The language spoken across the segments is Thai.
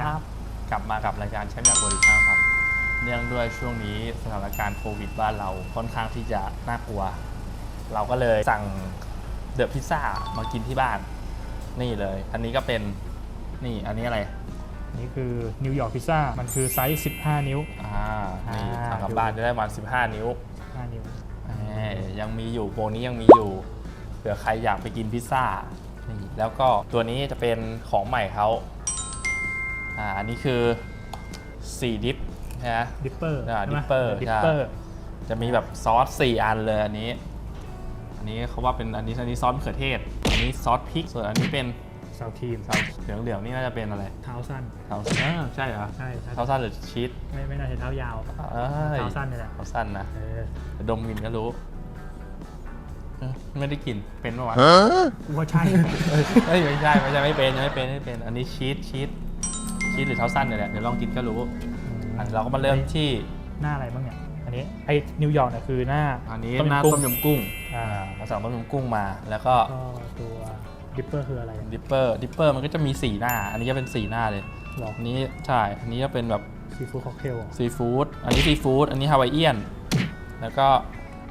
ครับ กลับมากับรายการแชมป์อยากบริการครับ เนื่องด้วยช่วงนี้สถานการณ์โควิดบ้านเราค่อนข้างที่จะน่ากลัว เราก็เลยสั่งเดอะพิซซ่ามากินที่บ้าน นี่เลย อันนี้ก็เป็นนี่อันนี้อะไรนี่คือนิวยอร์กพิซซ่ามันคือไซส์ 15 นิ้ว อ่านี่อ่าสั่งกลับดูบ้านจะได้ประมาณ15 นิ้ว5นิ้วแหมยังมีอยู่โปรนี้ยังมีอยู่เผื่อใครอยากไปกินพิซซ่านี่แล้วก็ตัวนี้จะเป็นของใหม่เขา อ่าอันนี้คือ 4 ดิฟนะดิปเปอร์อ่า Dipper ดิปเปอร์จะมีแบบซอส 4 อันเลยอันนี้ อันนี้เขาว่าเป็นอันนี้อันนี้ซอสมะเขือเทศ อันนี้ซอสพริก ส่วนอันนี้เป็นซาวทีมซอสเหลืองเหลืองๆนี่น่าจะเป็นอะไรเท้าสั้นเท้าสั้นอ่าใช่เหรอใช่ใช่เท้าสั้นหรือชีสไม่ไม่น่าใช่เท้ายาวเอ้ยเท้าสั้นนี่แหละเท้าสั้นนะเออแต่ดมกลินก็รู้เออไม่ได้กลิ่นเป็นปะวะกูว่าใช่ เอ้ยไม่ใช่ไม่ใช่ไม่เป็นยังไม่เป็นไม่เป็นอันนี้ชีสชีส ชีสหรือเท้าสั้นเนี่ยแหละเดี๋ยวลองกินก็รู้อันเราก็มาเริ่มที่หน้าอะไรบ้างเนี่ยอันนี้ไอ้นิวยอร์กเนี่ยคือหน้าอันนี้ต้มหน้ายำกุ้งต้มยำกุ้งอ่าเราสั่งต้มยำกุ้งมา แล้วก็ก็ตัวดิปเปอร์คืออะไรดิปเปอร์ดิปเปอร์มันก็จะมีสีหน้า อันนี้จะเป็นสีหน้าเลยหรออันนี้ใช่อันนี้จะเป็นแบบซีฟู้ดค็อกเทลซีฟู้ดอันนี้ซีฟู้ดอันนี้ฮาวายเอียนแล้วก็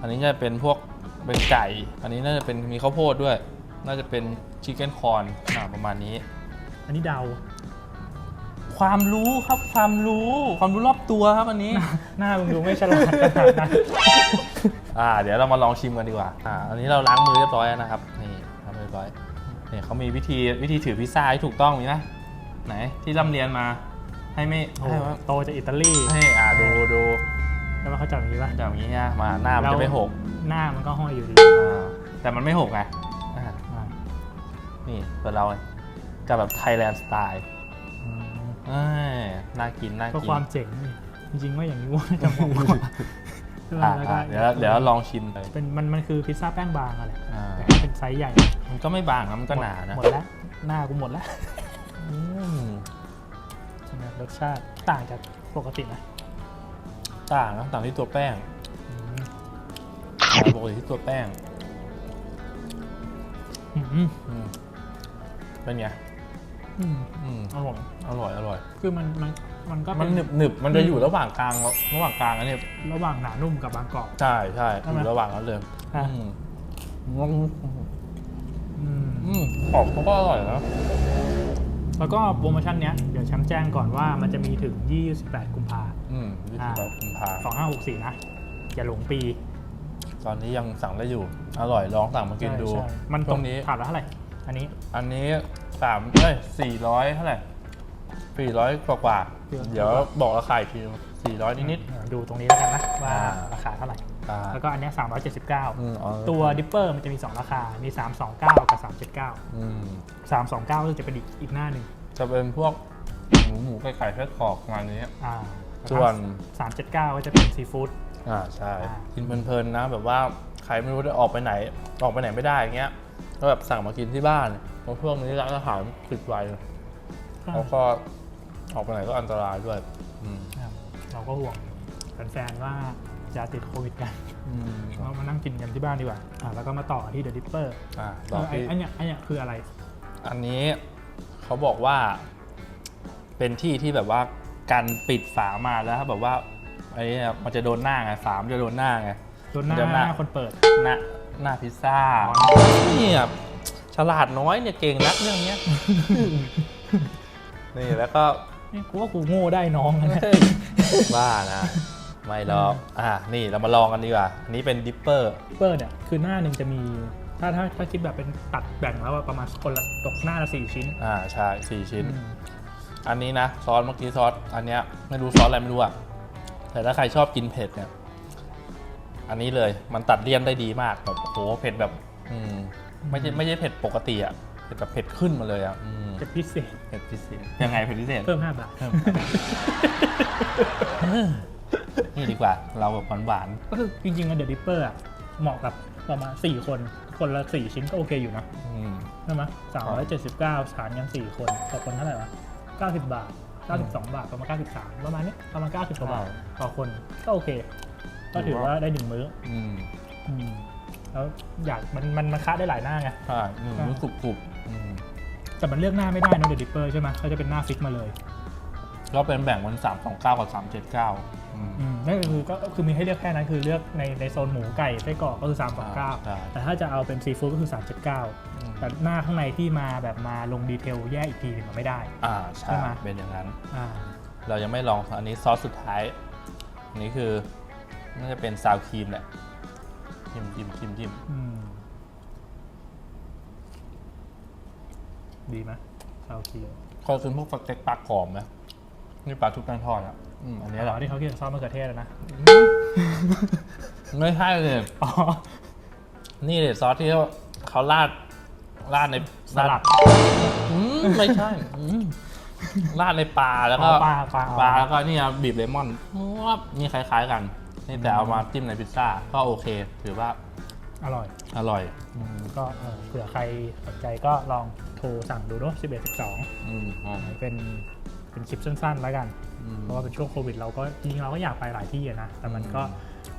อันนี้จะเป็นพวกเป็นไก่ อันนี้น่าจะเป็นมีข้าวโพดด้วย น่าจะเป็นชิคเก้นคอร์นอ่าประมาณนี้ อันนี้เดา ความรู้ครับความรู้ ความรู้รอบตัวครับอันนี้ หน้ามึงดูไม่ฉลาดขนาดนั้นอ่า เดี๋ยวเรามาลองชิมกันดีกว่าอ่าอันนี้เราล้างมือเรียบร้อยแล้วนะครับนี่ทำเรียบร้อยนี่เขามีวิธีวิธีถือพิซซ่าที่ถูกต้องมีนะไหนที่ร่ำเรียนมา ให้ไม่โอ้ให้ว่าโตจากอิตาลีให้อ่าดูดูแล้วมันเขาจับอย่างนี้ป่ะแบบนี้นะมาหน้ามันจะไม่หกหน้ามันก็ห้อยอยู่ดีอ่าแต่มันไม่หกไงอ่าอ่านี่ตัวเราจะแบบไทยแลนด์สไตล์อืม เอ้ยน่ากินน่าก็กินความเจ๋งนี่จริงๆว่าอย่างนี้ว่าจะเหมาะกว่าใช่ไหมอ่าแล้วก็อ่าเดี๋ยวเดี๋ยวเราลองชิมเลยเป็นมันมันคือพิซซ่าแป้งบางอะไรอ่าแต่ถ้าเป็นไซส์ใหญ่มันก็ไม่บางนะมันก็หนานะหมดแล้วหน้ากูหมดแล้วอืมใช่ไหมรสชาติต่างจากปกติไหมต่างนะต่างที่ตัวแป้งอืมต่างปกติที่ตัวแป้งอืมอืมเป็นไง อืมอืมอร่อยอร่อยอร่อย คือมันมันมันก็มัเป็นนหนึบหนึบมันจะอยู่ระหว่างกลางระหว่างกลางอันนี้ระหว่างหนานุ่มกับบางกรอบใช่ใช่ใช่อไหมยู่ระหว่างนั้นเลยอะอืมอืมอืมกรอบเขาก็อร่อยนะแล้วก็โปรโมชั่นเนี้ยเดี๋ยวแชมป์แจ้งก่อนว่ามันจะมีถึง 28 กุมภาอืมวิธีแบบคุณพาสองห้าหกสี่นะ อย่าหลงปี ตอนนี้ยังสั่งได้อยู่ อร่อยลองสั่งมากินดูใช่ใช่มันตรงนี้ถาดละเท่าไหร่ อันนี้ อันนี้ สามเอ้ยสี่ร้อยเท่าไหร่สี่ร้อยกว่ากว่าๆเดี๋ยวบอกราคาอีกทีสี่ร้อยนิดเออดูตรงนี้แล้วกันนะว่าอ่า ราคาเท่าไหร่ ๆอ่า แล้วก็อันเนี้ยอืม379เอาตัวดิปเปอร์มันจะมี 2 ราคา มี 329 กับ 379 อืม329ก็จะเป็นอีกอีกหน้าหนึ่งจะเป็นพวกหมูหมูไก่ไก่ไส้กรอกงานนี้ อ่าส่วน 379 ก็จะเป็นซีฟู้ด อ่าใช่อ่า กินเพลินๆนะ แบบว่าใครไม่รู้จะออกไปไหน ออกไปไหนไม่ได้อย่างเงี้ยก็แบบสั่งมากินที่บ้าน เพราะพวกนี้ร้านอาหารปิดไวแล้วก็ออกไปไหนก็อันตรายด้วยอืมครับเราก็ห่วงแฟนๆว่าจะติดโควิดกันอืมเรามานั่งกินกันที่บ้านดีกว่าอ่าแล้วก็มาต่อที่เดอะดิปเปอร์อ่าต่อที่อันเนี้ยอันเนี้ยคืออะไร อันนี้เขาบอกว่า เป็นที่ที่แบบว่าการปิดฝามาแล้วถ้าแบบว่าไอ้เนี่ยมันจะโดนหน้าไงฝามันจะโดนหน้าไงโดนหน้าเดี๋ยวหนะน้าคนเปิดหน้าหน้าพิซซ่าอ๋เนี่ย ฉลาดน้อยเนี่ยเก่งนักเรื่องเนี้ย นี่แล้วก็นี่กูว่ากูโง่ได้น้องนะเนี่ยบ้านะ ไม่หรอกอ่านี่เรามาลองกันดีกว่าอันนี้เป็นดิปเปอร์ดิปเปอร์เนี่ยคือหน้าหนึ่งจะมี ถ้าถ้าถ้าคิดแบบเป็นตัดแบ่งแล้วอะประมาณคนละตกหน้าละสี่ชิ้นอ่าใช่สี่ชิ้น อืมอันนี้นะซอสเมื่อกี้ซอสอันเนี้ยไม่รู้ซอสอะไรไม่รู้อะแต่ถ้าใครชอบกินเผ็ดเนี่ย อันนี้เลยมันตัดเลี่ยนได้ดีมากแบบโอ้โหเผ็ดแบบ อืม ไม่ใช่ไม่ใช่เผ็ดปกติอะเผ็ดแบบเผ็ดขึ้นมาเลยอะอืมจะพิเศษเผ็ดพิเศษยังไงเผ็ดพิเศษ เพิ่ม 5 บาท เพิ่มนี่ดีกว่าเราแบบหวานก็คือจริงๆอะเดอะดิปเปอร์เหมาะกับประมาณ 4 คน คนละ 4 ชิ้นก็โอเคอยู่นะ ๆอืม ใช่ไหมสามร้อยเจ็ดสิบเก้าฐานกัน4คนต่อคนเท่าไหร่วะเก้าสิบบาทเก้าสิบสองบาท ประมาณเก้าสิบสามประมาณนี้ประมาณเก้าสิบกว่าบาท ต่อคน ก็โอเค ก็ถือว่าได้หนึ่งมื้ออืม อืม แล้วอยากมันมันมันค้าได้หลายหน้าไง ใช่อืมรู้สึกกรุบอืมแต่มันเลือกหน้าไม่ได้นะเดอะดิปเปอร์ใช่ไหมเขาจะเป็นหน้าฟิกมาเลยก็เป็นแบ่งเป็นสามสองเก้ากับสามเจ็ดเก้าอืมนั่นก็คือก็คือมีให้เลือกแค่นั้นคือเลือกในในโซนหมูไก่ไส้กรอกก็คือ3ามใช่แต่ถ้าจะเอาเป็นซีฟู้ดก็คือ 379 แต่หน้าข้างในที่มาแบบมาลงดีเทลแยกอีกทีหนึ่งมันไม่ได้ อ่าใช่ใช่ไหม เป็นอย่างนั้น อ่าเรายังไม่ลองอันนี้ซอสสุดท้าย อันนี้คือน่าจะเป็นซาวครีมแหละ จิ้มจิ้มจิ้มจิ้มอืมดีไหมซาวคีเคยกินพวกสเต็กปลากรอบไหมนี่ปลาทุกแป้งทอดอะอืมอันนี้นี่แหเหรละอที่เขาเขียนซอสมะเขือเทศอะนะ ไม่ใช่เลย อ๋อ นี่เลยซอสที่เขาราดราดในสลัด อืมไม่ใช่อืมราดในปลาแล้วก็อ๋อปลาปลา ปลาแล้วก็นี่ครับบีบเลมอนวับนี่คล้ายๆกัน นี่แต่เอามาจิ้มในพิซซ่าก็โอเค ถือว่าอร่อยอร่อยอืมก็เออเผื่อใครสนใจก็ลองโทรสั่งดูเนาะ11 12 อืมอ๋อเป็นเป็นคลิปสั้นๆแล้วกัน อืม เพราะว่าเป็นช่วงโควิดเราก็จริงๆเราก็อยากไปหลายที่อะนะ แต่มันก็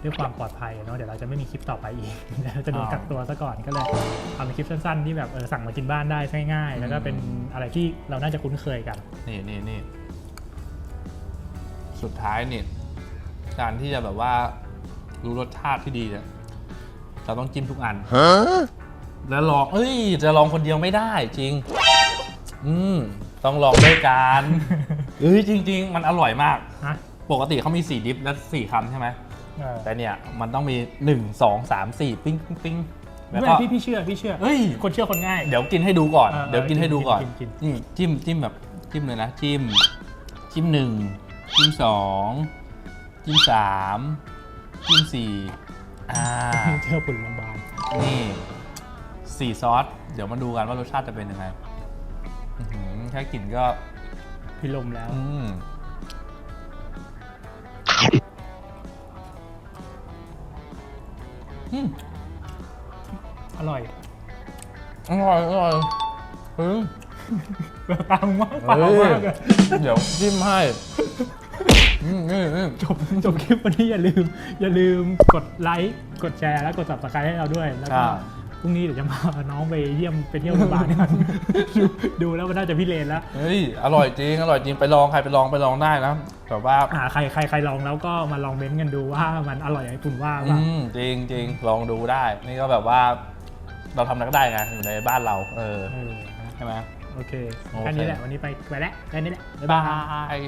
ด้วยความปลอดภัยอะเนาะเดี๋ยวเราจะไม่มีคลิปต่อไปอีก เดี๋ยวเราจะโดนอ่ากักตัวซะก่อนก็เลยเอาเป็นคลิปสั้นๆ ที่แบบเออสั่งมากินบ้านได้ง่ายๆ แล้วก็เป็นอืม อะไรที่เราน่าจะคุ้นเคยกัน นี่นี่นี่สุดท้ายนี่ การที่จะแบบว่ารู้รสชาติที่ดีเนี่ยเราต้องจิ้มทุกอัน แล้วลอง เอ้ย จะลองคนเดียวไม่ได้จริง อืม ต้องลองด้วยกันเอ้ยจริง ๆ มันอร่อยมากนะปกติเขามีสี่ดิฟและสี่คำใช่ไหม เออแต่เนี่ยมันต้องมีหนึ่งสองสามสี่ปิ้งปิ้งปิ้งแล้วไม่ก็ พี่พี่เชื่อพี่เชื่อเอ้ย คนเชื่อคนง่าย เดี๋ยวกินให้ดูก่อน เออเออเดี๋ยวกินให้ดูก่อนกินกินนี่จิ้มจิ้มแบบจิ้มเลยนะ จิ้ม จิ้มหนึ่งจิ้มสอง จิ้มสามจิ้มสี่อ่าเชื่อปุ่นโรงพยาบาลนี่สี่ซอส เดี๋ยวมาดูกันว่ารสชาติจะเป็นยังไงอื้อหือแค่กลิ่นก็ พิลมแล้ว อืมอืมอร่อยอร่อยอร่อยเฮ้ยแบบตามมากเปล่ามากเลยเดี๋ยวจิ้มให้อืมนี่นี่ จบจบคลิปวันนี้อย่าลืม อย่าลืมกดไลค์กดแชร์และกด subscribe ให้เราด้วย แล้วก็อ่าพรุ่งนี้เดี๋ยวจะพาน้องไปเยี่ยมไปเที่ยวโรงพยาบาลกันดูดูแล้วมันน่าจะพิเรนแล้ว เฮ้ย อร่อยจริง อร่อยจริง ไปลอง ใครไปลองไปลองได้นะแบบว่า อ่าใครใครใครลองแล้วก็มาลองเม้นต์กันดูว่ามันอร่อยอย่างที่คุณว่าอืว่ามจริงจริงลองดูได้ นี่ก็แบบว่า เราทำอะไรก็ได้ไงอยู่ในบ้านเรา เออ เออใช่ไหม โอเค โอเค แค่นี้แหละ วันนี้ไปไปแล้วแค่นี้แหละ บ๊ายบาบายย